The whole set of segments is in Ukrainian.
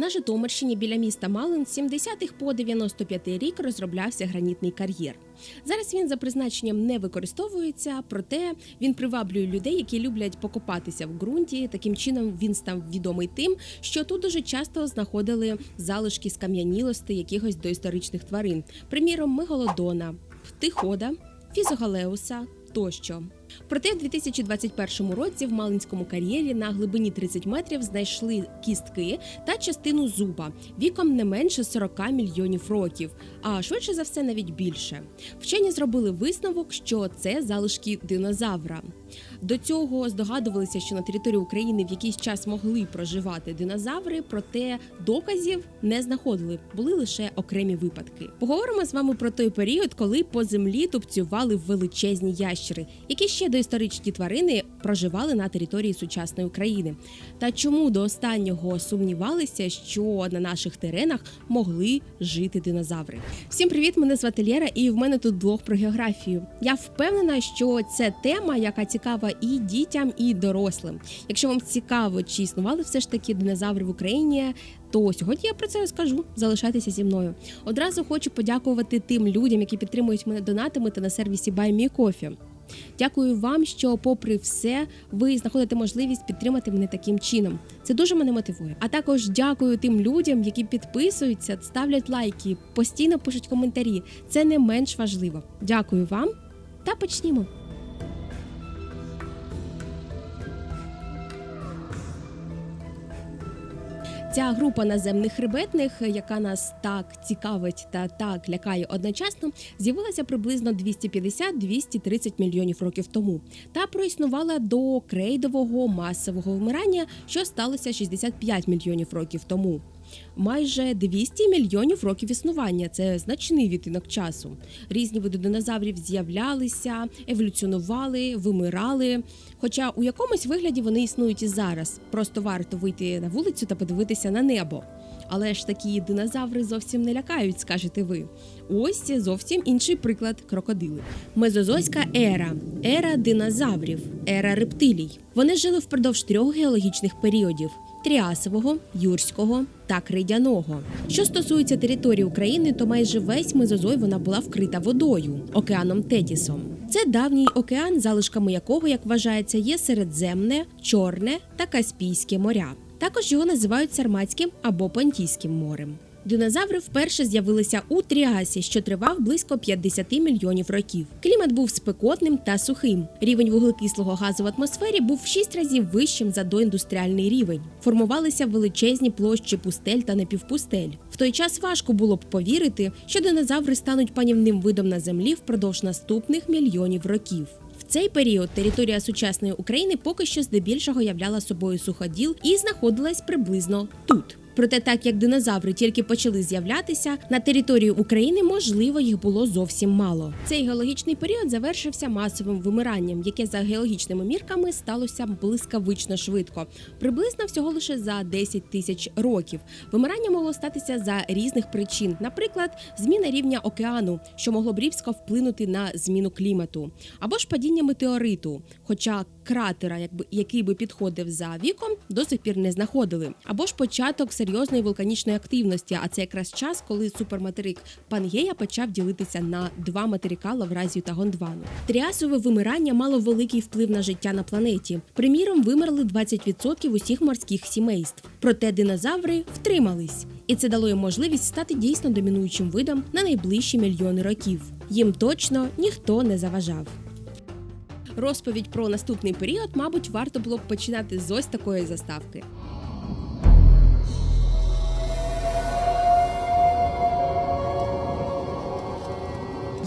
На Житомирщині біля міста Малин з 70-х по 95-й рік розроблявся гранітний кар'єр. Зараз він за призначенням не використовується, проте він приваблює людей, які люблять покопатися в ґрунті. Таким чином він став відомий тим, що тут дуже часто знаходили залишки скам'янілості якихось доісторичних тварин, приміром мегалодона, птихода, фізогалеуса тощо. Проте в 2021 році в Малинському кар'єрі на глибині 30 метрів знайшли кістки та частину зуба віком не менше 40 мільйонів років, а швидше за все навіть більше. Вчені зробили висновок, що це залишки динозавра. До цього здогадувалися, що на території України в якийсь час могли проживати динозаври, проте доказів не знаходили, були лише окремі випадки. Поговоримо з вами про той період, коли по землі тупцювали величезні ящери, які ще доісторичні тварини проживали на території сучасної України. Та чому до останнього сумнівалися, що на наших теренах могли жити динозаври? Всім привіт! Мене звати Лєра, і в мене тут блог про географію. Я впевнена, що це тема, яка цікава і дітям, і дорослим. Якщо вам цікаво, чи існували все ж таки динозаври в Україні. То сьогодні я про це розкажу. Залишайтеся зі мною. Одразу хочу подякувати тим людям, які підтримують мене донатами та на сервісі BuyMeCoffee. Дякую вам, що, попри все, ви знаходите можливість підтримати мене таким чином. Це дуже мене мотивує. А також дякую тим людям, які підписуються, ставлять лайки, постійно пишуть коментарі. Це не менш важливо. Дякую вам та почнімо. Ця група наземних хребетних, яка нас так цікавить та так лякає одночасно, з'явилася приблизно 250-230 мільйонів років тому та проіснувала до крейдового масового вмирання, що сталося 65 мільйонів років тому. Майже 200 мільйонів років існування це значний відтинок часу. Різні види динозаврів з'являлися, еволюціонували, вимирали. Хоча у якомусь вигляді вони існують і зараз. Просто варто вийти на вулицю та подивитися на небо. Але ж такі динозаври зовсім не лякають, скажете ви. Ось зовсім інший приклад крокодили. Мезозойська ера, ера динозаврів, ера рептилій. Вони жили впродовж трьох геологічних періодів. Тріасового, юрського та кридяного. Що стосується території України, то майже весь мезозой вона була вкрита водою океаном Тетісом. Це давній океан, залишками якого, як вважається, є Середземне, Чорне та Каспійське моря. Також його називають Сарматським або Понтійським морем. Динозаври вперше з'явилися у Тріасі, що тривав близько 50 мільйонів років. Клімат був спекотним та сухим. Рівень вуглекислого газу в атмосфері був в 6 разів вищим за доіндустріальний рівень. Формувалися величезні площі пустель та напівпустель. В той час важко було б повірити, що динозаври стануть панівним видом на землі впродовж наступних мільйонів років. Цей період територія сучасної України поки що здебільшого являла собою суходіл і знаходилась приблизно тут. Проте, так як динозаври тільки почали з'являтися, на території України можливо їх було зовсім мало. Цей геологічний період завершився масовим вимиранням, яке за геологічними мірками сталося блискавично швидко, приблизно всього лише за 10 тисяч років. Вимирання могло статися за різних причин, наприклад, зміна рівня океану, що могло б різко вплинути на зміну клімату, або ж падіння метеориту, хоча кратера, якби який би підходив за віком, до сих пір не знаходили, або ж початок серйозної вулканічної активності. А це якраз час, коли суперматерик Пангея почав ділитися на два материка Лавразію та Гондвану. Тріасове вимирання мало великий вплив на життя на планеті. Приміром, вимерли 20% усіх морських сімейств. Проте динозаври втримались, і це дало їм можливість стати дійсно домінуючим видом на найближчі мільйони років. Їм точно ніхто не заважав. Розповідь про наступний період, мабуть, варто було б починати з ось такої заставки.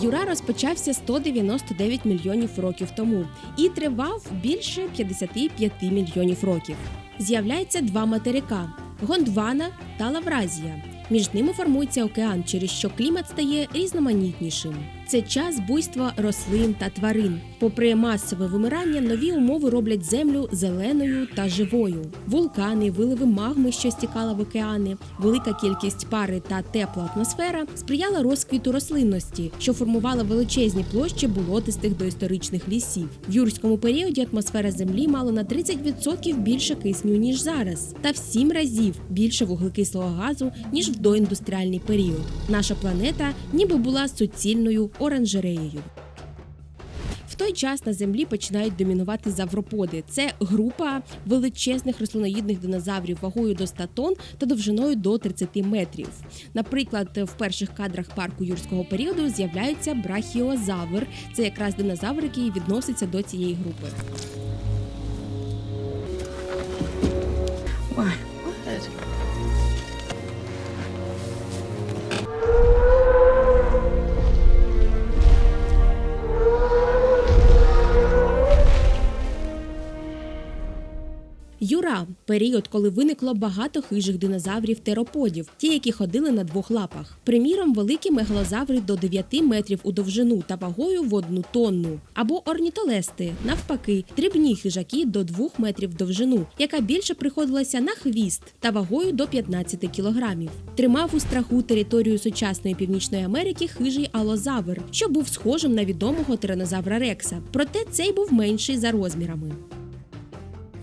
Юра розпочався 199 мільйонів років тому і тривав більше 55 мільйонів років. З'являється два материка Гондвана та Лавразія. Між ними формується океан, через що клімат стає різноманітнішим. Це час буйства рослин та тварин. Попри масове вимирання, нові умови роблять землю зеленою та живою. Вулкани, виливи магми, що стікала в океани, велика кількість пари та тепла атмосфера сприяла розквіту рослинності, що формувала величезні площі болотистих доісторичних лісів. В юрському періоді атмосфера землі мала на 30% більше кисню ніж зараз, та в 7 разів більше вуглекислого газу ніж в доіндустріальний період. Наша планета ніби була суцільною оранжереєю. В той час на землі починають домінувати завроподи. Це група величезних рослиноїдних динозаврів вагою до 100 тонн та довжиною до 30 метрів. Наприклад, в перших кадрах парку юрського періоду з'являється брахіозавр. Це якраз динозавр, який відноситься до цієї групи. Why? Юра період, коли виникло багато хижих динозаврів тероподів, ті, які ходили на двох лапах. Приміром, великі мегалозаври до 9 метрів у довжину та вагою в одну тонну, або орнітолести, навпаки, дрібні хижаки до 2 метрів довжину, яка більше приходилася на хвіст та вагою до 15 кілограмів. Тримав у страху територію сучасної північної Америки хижий алозавр, що був схожим на відомого тиранозавра Рекса. Проте цей був менший за розмірами.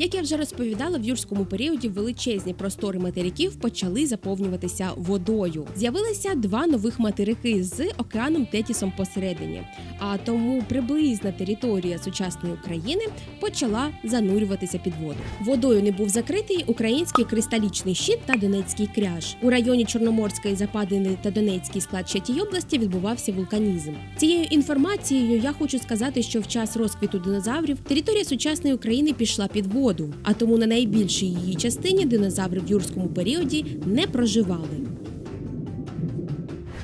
Як я вже розповідала, в юрському періоді величезні простори материків почали заповнюватися водою. З'явилися два нових материки з океаном Тетісом посередині. А тому приблизна територія сучасної України почала занурюватися під воду. Водою не був закритий український кристалічний щит та Донецький кряж. У районі Чорноморської западини та Донецький склад Чатій області відбувався вулканізм. Цією інформацією я хочу сказати, що в час розквіту динозаврів територія сучасної України пішла під воду, а тому на найбільшій її частині динозаври в юрському періоді не проживали.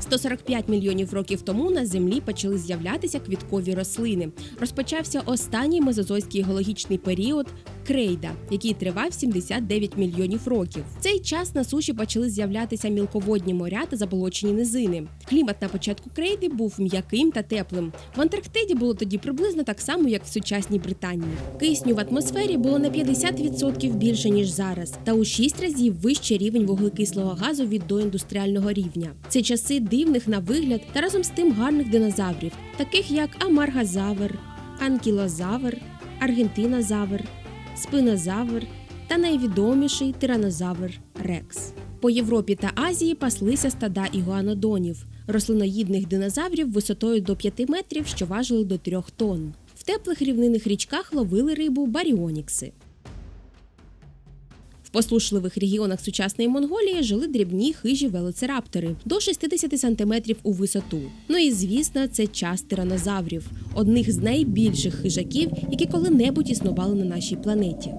145 мільйонів років тому на землі почали з'являтися квіткові рослини. Розпочався останній мезозойський геологічний період крейда, який тривав 79 мільйонів років. В цей час на суші почали з'являтися мілководні моря та заболочені низини. Клімат на початку крейди був м'яким та теплим. В Антарктиді було тоді приблизно так само, як в сучасній Британії. Кисню в атмосфері було на 50% більше ніж зараз, та у 6 разів вищий рівень вуглекислого газу від доіндустріального рівня. Це часи дивних на вигляд та разом з тим гарних динозаврів, таких як амаргазавр, анкілозавр, аргентинозавр, спинозавр та найвідоміший тиранозавр Рекс. По Європі та Азії паслися стада ігуанодонів, рослиноїдних динозаврів висотою до 5 метрів, що важили до 3 тонн. В теплих рівнинних річках ловили рибу баріонікси. Посушливих регіонах сучасної Монголії жили дрібні хижі велоцираптори до 60 сантиметрів у висоту. Ну і звісно, це час тиранозаврів, одних з найбільших хижаків, які коли-небудь існували на нашій планеті.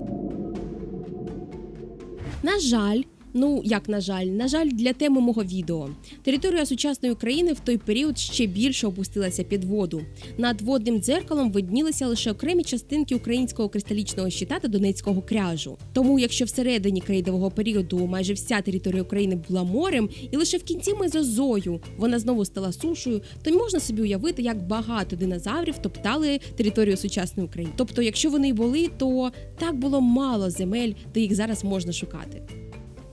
На жаль, ну як на жаль, на жаль, для теми мого відео. Територія сучасної України в той період ще більше опустилася під воду. Над водним дзеркалом виднілися лише окремі частинки українського кристалічного щита та Донецького кряжу. Тому, якщо всередині крейдового періоду майже вся територія України була морем, і лише в кінці мезозою вона знову стала сушою, то можна собі уявити, як багато динозаврів топтали територію сучасної України. Тобто, якщо вони й були, то так було мало земель, де їх зараз можна шукати.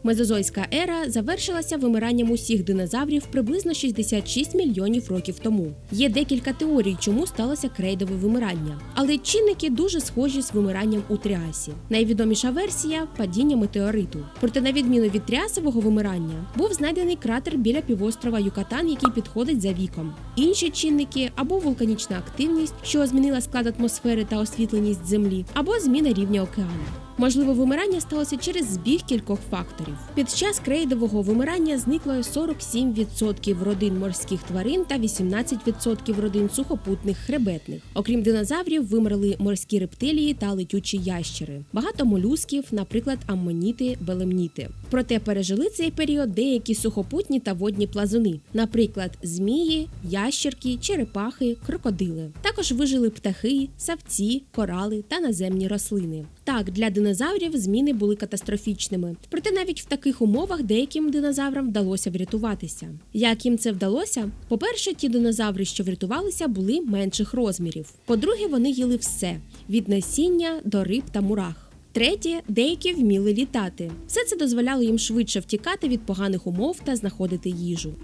Мезозойська ера завершилася вимиранням усіх динозаврів приблизно 66 мільйонів років тому. Є декілька теорій, чому сталося крейдове вимирання, але чинники дуже схожі з вимиранням у тріасі. Найвідоміша версія падіння метеориту. Проте, на відміну від тріасового вимирання, був знайдений кратер біля півострова Юкатан, який підходить за віком. Інші чинники або вулканічна активність, що змінила склад атмосфери та освітленість землі, або зміна рівня океану. Можливо, вимирання сталося через збіг кількох факторів. Під час крейдового вимирання зникло 47% родин морських тварин та 18% родин сухопутних хребетних. Окрім динозаврів, вимерли морські рептилії та летючі ящери. Багато молюсків, наприклад, аммоніти, белемніти. Проте пережили цей період деякі сухопутні та водні плазуни, наприклад, змії, ящерки, черепахи, крокодили. Також вижили птахи, савці, корали та наземні рослини. Так, для динозаврів зміни були катастрофічними. Проте навіть в таких умовах деяким динозаврам вдалося врятуватися. Як їм це вдалося? По-перше, ті динозаври, що врятувалися, були менших розмірів. По-друге, вони їли все від насіння до риб та мурах. Третє, деякі вміли літати. Все це дозволяло їм швидше втікати від поганих умов та знаходити їжу.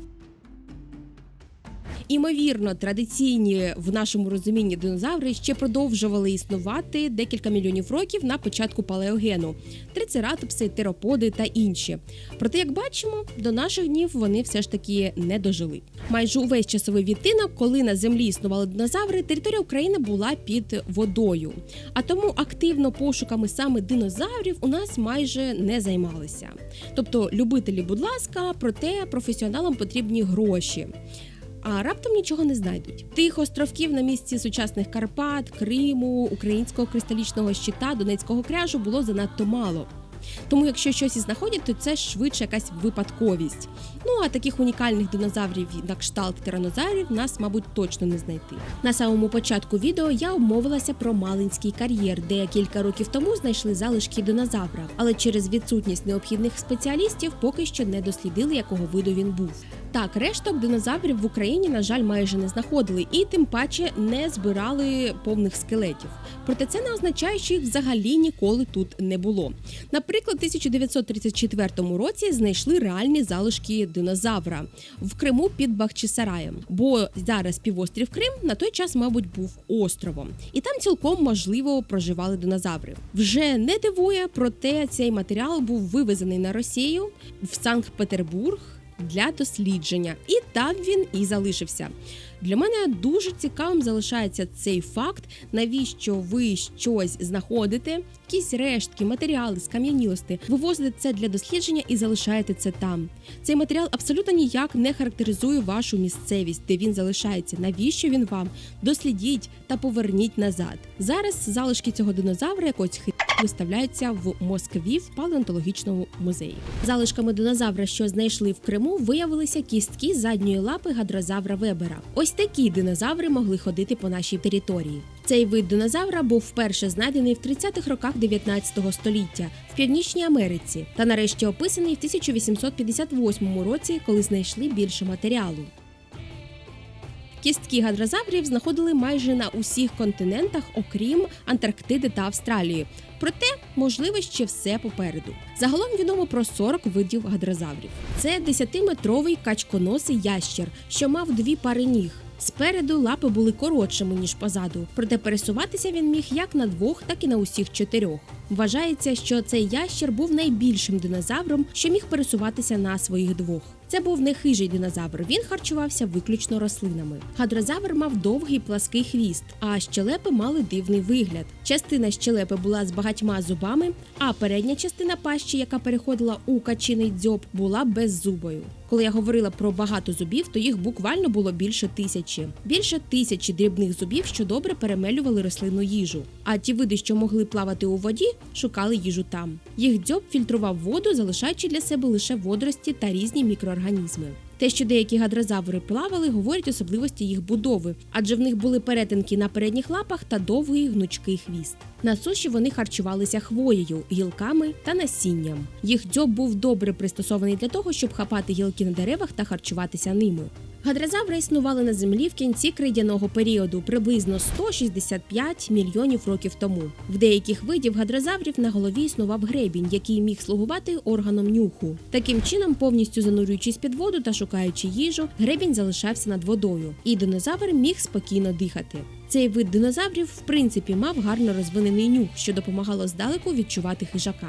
Імовірно, традиційні в нашому розумінні динозаври ще продовжували існувати декілька мільйонів років на початку палеогену трицератопси, тероподи та інші. Проте, як бачимо, до наших днів вони все ж таки не дожили. Майже увесь часовий відтинок, коли на землі існували динозаври, територія України була під водою. А тому активно пошуками саме динозаврів у нас майже не займалися. Тобто, любителі, будь ласка, проте професіоналам потрібні гроші. А раптом нічого не знайдуть. Тих островків на місці сучасних Карпат, Криму, українського кристалічного щита, Донецького кряжу було занадто мало. Тому, якщо щось і знаходять, то це швидше якась випадковість. Ну а таких унікальних динозаврів на кшталт тиранозаврів нас, мабуть, точно не знайти. На самому початку відео я обмовилася про Малинський кар'єр, де кілька років тому знайшли залишки динозавра, але через відсутність необхідних спеціалістів поки що не дослідили, якого виду він був. Так, решток динозаврів в Україні, на жаль, майже не знаходили і тим паче не збирали повних скелетів. Проте це не означає, що їх взагалі ніколи тут не було. Наприклад, у 1934 році знайшли реальні залишки динозавра в Криму під Бахчисараєм, бо зараз півострів Крим на той час, мабуть, був островом, і там цілком можливо проживали динозаври. Вже не дивує, проте цей матеріал був вивезений на Росію в Санкт-Петербург для дослідження, і там він і залишився. Для мене дуже цікавим залишається цей факт, навіщо ви щось знаходите, якісь рештки, матеріали, скам'янілості, вивозите це для дослідження і залишаєте це там. Цей матеріал абсолютно ніяк не характеризує вашу місцевість, де він залишається. Навіщо він вам? Дослідіть та поверніть назад. Зараз залишки цього динозавра якось хит виставляються в Москві в палеонтологічному музеї. Залишками динозавра, що знайшли в Криму, виявилися кістки задньої лапи гадрозавра Вебера. Ось такі динозаври могли ходити по нашій території. Цей вид динозавра був вперше знайдений в 30-х роках 19 століття в Північній Америці та нарешті описаний в 1858 році, коли знайшли більше матеріалу. Кістки гадрозаврів знаходили майже на усіх континентах, окрім Антарктиди та Австралії. Проте, можливо, ще все попереду. Загалом відомо про 40 видів гадрозаврів. Це 10-метровий качконосий ящер, що мав дві пари ніг. Спереду лапи були коротшими ніж позаду, проте пересуватися він міг як на двох, так і на усіх чотирьох. Вважається, що цей ящер був найбільшим динозавром, що міг пересуватися на своїх двох. Це був не хижий динозавр. Він харчувався виключно рослинами. Гадрозавр мав довгий плаский хвіст, а щелепи мали дивний вигляд. Частина щелепи була з багатьма зубами, а передня частина пащі, яка переходила у качиний дзьоб, була беззубою. Коли я говорила про багато зубів, то їх буквально було більше тисячі. Більше тисячі дрібних зубів, що добре перемелювали рослинну їжу. А ті види, що могли плавати у воді, шукали їжу там. Їх дзьоб фільтрував воду, залишаючи для себе лише водорості та різні мікроорганізми. Те, що деякі гадрозаври плавали, говорять особливості їх будови, адже в них були перетинки на передніх лапах та довгий гнучкий хвіст. На суші вони харчувалися хвоєю, гілками та насінням. Їх дзьоб був добре пристосований для того, щоб хапати гілки на деревах та харчуватися ними. Гадрозаври існували на землі в кінці крейдяного періоду приблизно 165 мільйонів років тому. В деяких видів гадрозаврів на голові існував гребінь, який міг слугувати органом нюху. Таким чином, повністю занурюючись під воду та шукаючи їжу, гребінь залишався над водою, і динозавр міг спокійно дихати. Цей вид динозаврів, в принципі, мав гарно розвинений нюх, що допомагало здалеку відчувати хижака.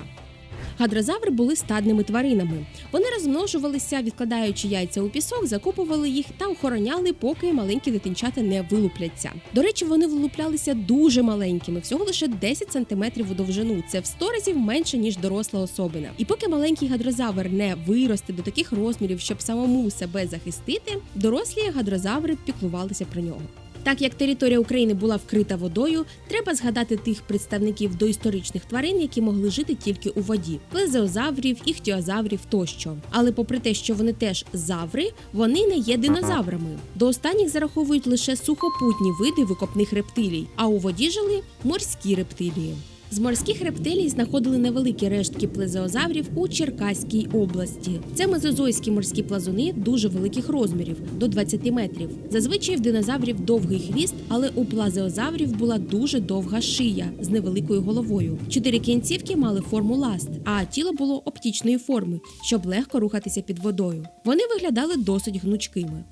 Гадрозаври були стадними тваринами. Вони розмножувалися, відкладаючи яйця у пісок, закопували їх та охороняли, поки маленькі дитинчата не вилупляться. До речі, вони вилуплялися дуже маленькими, всього лише 10 см у довжину. Це в 100 разів менше ніж доросла особина. І поки маленький гадрозавр не виросте до таких розмірів, щоб самому себе захистити, дорослі гадрозаври піклувалися про нього. Так як територія України була вкрита водою, треба згадати тих представників доісторичних тварин, які могли жити тільки у воді: плезеозаврів, іхтіозаврів тощо. Але попри те, що вони теж заври, вони не є динозаврами. До останніх зараховують лише сухопутні види викопних рептилій, а у воді жили морські рептилії. З морських рептилій знаходили невеликі рештки плезеозаврів у Черкаській області. Це мезозойські морські плазуни дуже великих розмірів до 20 метрів. Зазвичай в динозаврів довгий хвіст, але у плазеозаврів була дуже довга шия з невеликою головою. Чотири кінцівки мали форму ласт, а тіло було оптічної форми, щоб легко рухатися під водою. Вони виглядали досить гнучкими.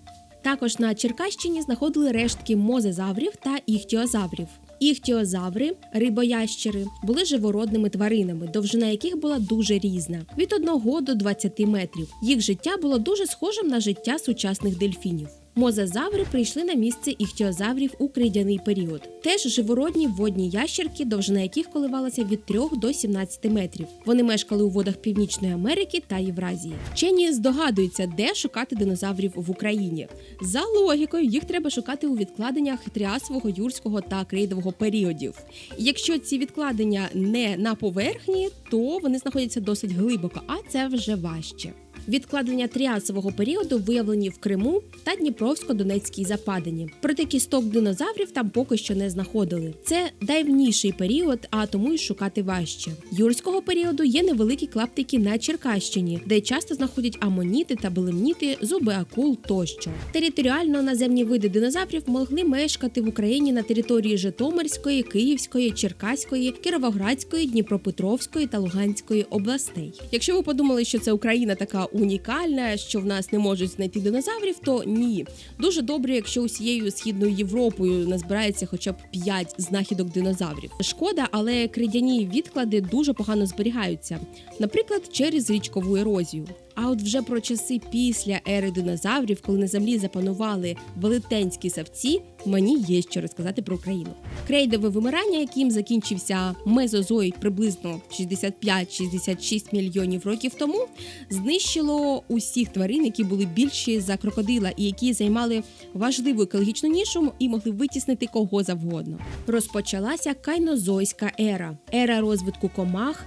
Також на Черкащині знаходили рештки мозезаврів та іхтіозаврів. Іхтіозаври, рибоящери, були живородними тваринами, довжина яких була дуже різна від 1 до 20 метрів. Їх життя було дуже схожим на життя сучасних дельфінів. Мозазаври прийшли на місце іхтіозаврів у кридяний період. Теж живородні водні ящерки, довжина яких коливалася від 3 до 17 метрів. Вони мешкали у водах Північної Америки та Євразії. Вчені здогадуються, де шукати динозаврів в Україні. За логікою, їх треба шукати у відкладеннях тріасового, юрського та крейдового періодів. Якщо ці відкладення не на поверхні, то вони знаходяться досить глибоко, а це вже важче. Відкладення тріасового періоду виявлені в Криму та Дніпровсько-Донецькій западині. Проте кісток динозаврів там поки що не знаходили. Це давніший період, а тому й шукати важче. Юрського періоду є невеликі клаптики на Черкащині, де часто знаходять амоніти та белемніти, зуби акул тощо. Територіально наземні види динозаврів могли мешкати в Україні на території Житомирської, Київської, Черкаської, Кіровоградської, Дніпропетровської та Луганської областей. Якщо ви подумали, що це Україна така унікальна, що в нас не можуть знайти динозаврів, то ні. Дуже добре, якщо усією східною Європою назбирається хоча б 5 знахідок динозаврів. Шкода, але кридяні відклади дуже погано зберігаються, наприклад, через річкову ерозію. А от вже про часи після ери динозаврів, коли на землі запанували велетенські савці, мені є що розказати про Україну. Крейдове вимирання, яким закінчився мезозой приблизно 65-66 мільйонів років тому, знищило усіх тварин, які були більші за крокодила і які займали важливу екологічну нішу і могли витіснити кого завгодно. Розпочалася кайнозойська ера, ера розвитку комах,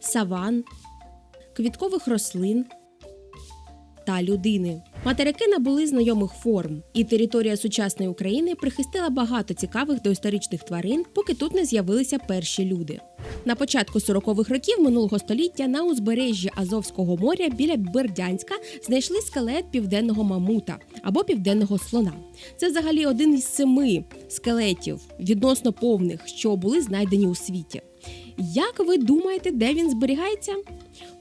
саван, квіткових рослин та людини. Материки набули знайомих форм, і територія сучасної України прихистила багато цікавих доісторичних тварин, поки тут не з'явилися перші люди. На початку 40-х років минулого століття на узбережжі Азовського моря біля Бердянська знайшли скелет південного мамута або південного слона. Це взагалі один із семи скелетів відносно повних, що були знайдені у світі. Як ви думаєте, де він зберігається?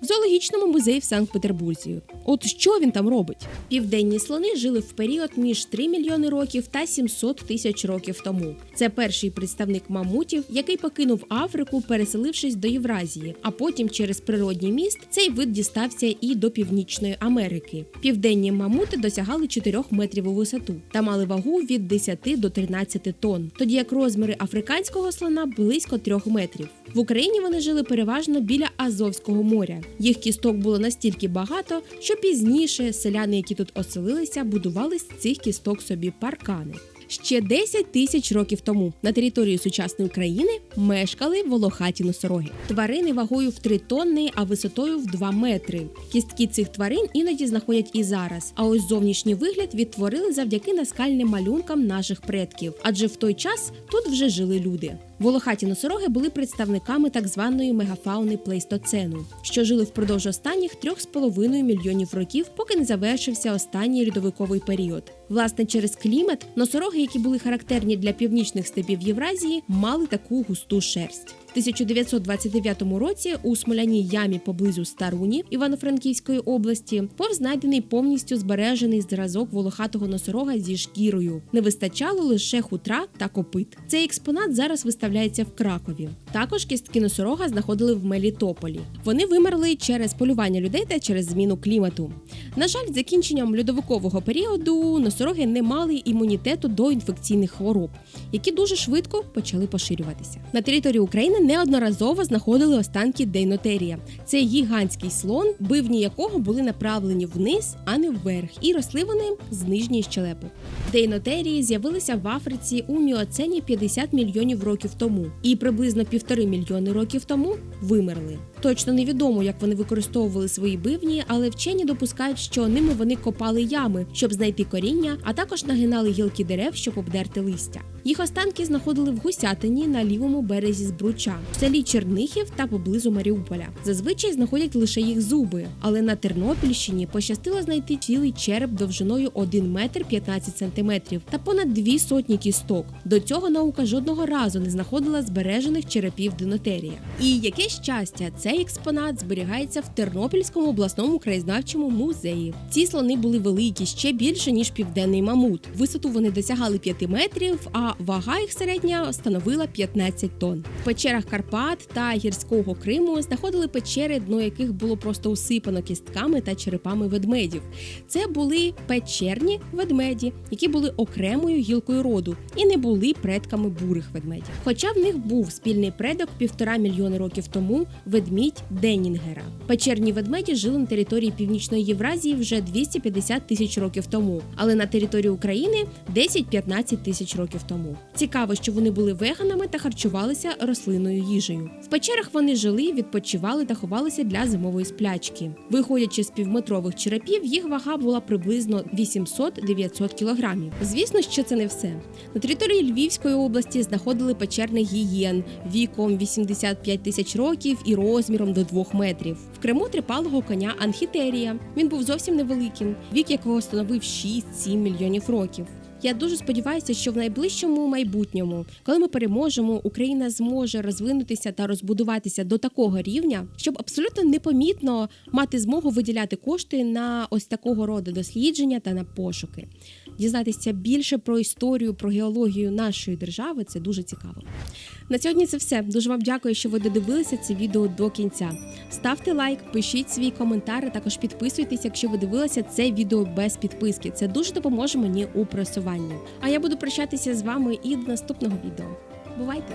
В зоологічному музеї в Санкт-Петербурзі. От що він там робить? Південні слони жили в період між 3 мільйони років та 700 тисяч років тому. Це перший представник мамутів, який покинув Африку, переселившись до Євразії. А потім, через природній міст, цей вид дістався і до Північної Америки. Південні мамути досягали 4 метрів у висоту та мали вагу від 10 до 13 тонн, тоді як розміри африканського слона близько 3 метрів. В Україні вони жили переважно біля Азовського моря. Їх кісток було настільки багато, що пізніше селяни, які тут оселилися, будували з цих кісток собі паркани. Ще 10 тисяч років тому на території сучасної України мешкали волохаті носороги. Тварини вагою в 3 тонни, а висотою в 2 метри. Кістки цих тварин іноді знаходять і зараз. А ось зовнішній вигляд відтворили завдяки наскальним малюнкам наших предків, адже в той час тут вже жили люди. Волохаті носороги були представниками так званої мегафауни плейстоцену, що жили впродовж останніх 3,5 мільйонів років, поки не завершився останній льодовиковий період. Власне, через клімат носороги, які були характерні для північних степів Євразії, мали таку густу шерсть. В 1929 році у смоляній ямі поблизу Старуні Івано-Франківської області був знайдений повністю збережений зразок волохатого носорога зі шкірою. Не вистачало лише хутра та копит. Цей експонат зараз виставляється в Кракові. Також кістки носорога знаходили в Мелітополі. Вони вимерли через полювання людей та через зміну клімату. На жаль, з закінченням льодовикового періоду носороги не мали імунітету до інфекційних хвороб, які дуже швидко почали поширюватися. На території України неодноразово знаходили останки Дейнотерія. Це гігантський слон, бивні якого були направлені вниз, а не вверх, і росли вони з нижньої щелепи. Дейнотерії з'явилися в Африці у міоцені 50 мільйонів років тому, і приблизно півтори мільйони років тому вимерли. Точно невідомо, як вони використовували свої бивні, але вчені допускають, що ними вони копали ями, щоб знайти коріння, а також нагинали гілки дерев, щоб обдерти листя. Їх останки знаходили в Гусятині на лівому березі Збруча, в селі Чернихів та поблизу Маріуполя. Зазвичай знаходять лише їх зуби, але на Тернопільщині пощастило знайти цілий череп довжиною 1 метр 15 сантиметрів та понад дві сотні кісток. До цього наука жодного разу не знаходила збережених черепів динотерія. І яке щастя, цей експонат зберігається в Тернопільському обласному краєзнавчому музеї. Ці слони були великі, ще більше ніж південний мамут. Висоту вони досягали 5 метрів, а вага їх середня становила 15 тонн. В печерах Карпат та гірського Криму знаходили печери, дно яких було просто усипано кістками та черепами ведмедів. Це були печерні ведмеді, які були окремою гілкою роду і не були предками бурих ведмедів. Хоча в них був спільний предок півтора мільйони років тому ведмідь Денінгера. Печерні ведмеді жили на території Північної Євразії вже 250 тисяч років тому, але на території України 10-15 тисяч років тому. Цікаво, що вони були веганами та харчувалися рослинною їжею. В печерах вони жили, відпочивали та ховалися для зимової сплячки. Виходячи з півметрових черепів, їх вага була приблизно 800-900 кілограмів. Звісно, що це не все. На території Львівської області знаходили печерних гієн віком 85 тисяч років і розміром до 2 метрів. В Криму трипалого коня Анхітерія. Він був зовсім невеликим, вік якого становив 6-7 мільйонів років. Я дуже сподіваюся, що в найближчому майбутньому, коли ми переможемо, Україна зможе розвинутися та розбудуватися до такого рівня, щоб абсолютно непомітно мати змогу виділяти кошти на ось такого роду дослідження та на пошуки. Дізнатися більше про історію, про геологію нашої держави це дуже цікаво. На сьогодні це все. Дуже вам дякую, що ви додивилися це відео до кінця. Ставте лайк, пишіть свій коментар, також підписуйтесь, якщо ви дивилися це відео без підписки. Це дуже допоможе мені у просуванні. А я буду прощатися з вами і до наступного відео. Бувайте!